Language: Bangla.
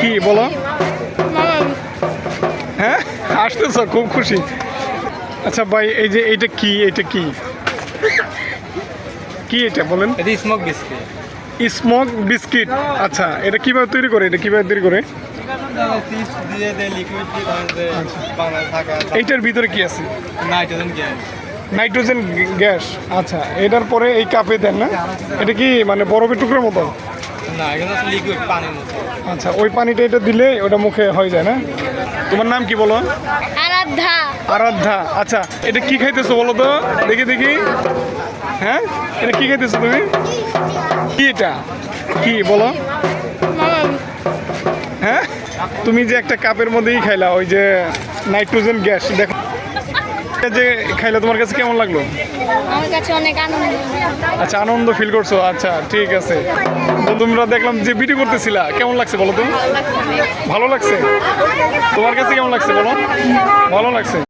কি বলো? হ্যাঁ? আসতেছ খুব খুশি। আচ্ছা ভাই এই যে এইটা কি এটা কি? কি এটা বলেন? এটি স্মোক বিস্কিট স্মোক বিস্কিট আচ্ছা এটা কীভাবে তৈরি করে এটা কীভাবে তৈরি করে? চিজ দিয়ে দেয় লিকুইড দিয়ে বানায় থাকা এইটার ভিতরে কি আছে? নাইট্রোজেন গ্যাস নাইট্রোজেন গ্যাস আচ্ছা এটার পরে এই কাপে দেন না? এটা কি মানে বরফের টুকরোর মতো? না এখানে লিকুইড পানির মতো। আচ্ছা ওই পানিটা এটা দিলে ওটা মুখে হয়ে যায় না? তোমার নাম কি বলো? আরাধ্যা। আরাধ্যা। আচ্ছা এটা কি খাইতেছো বলো তো? দেখি দেখি। হ্যাঁ? এটা কি খাইতেছো তুমি? কি এটা? কি বলো। হ্যাঁ? তুমি যে একটা কাপের মধ্যেই খাইলা ওই যে নাইট্রোজেন গ্যাস দেখো। যে খাইলে তোমার কাছে কেমন লাগল? আমার কাছে অনেক আনন্দ। আচ্ছা আনন্দ ফিল করছ? আচ্ছা ঠিক আছে। তো তোমরা দেখলাম যে বিটি করতেছিলা। কেমন লাগছে বলো তুমি ভালো লাগছে? তোমার কাছে কেমন লাগছে বলো? ভালো লাগছে।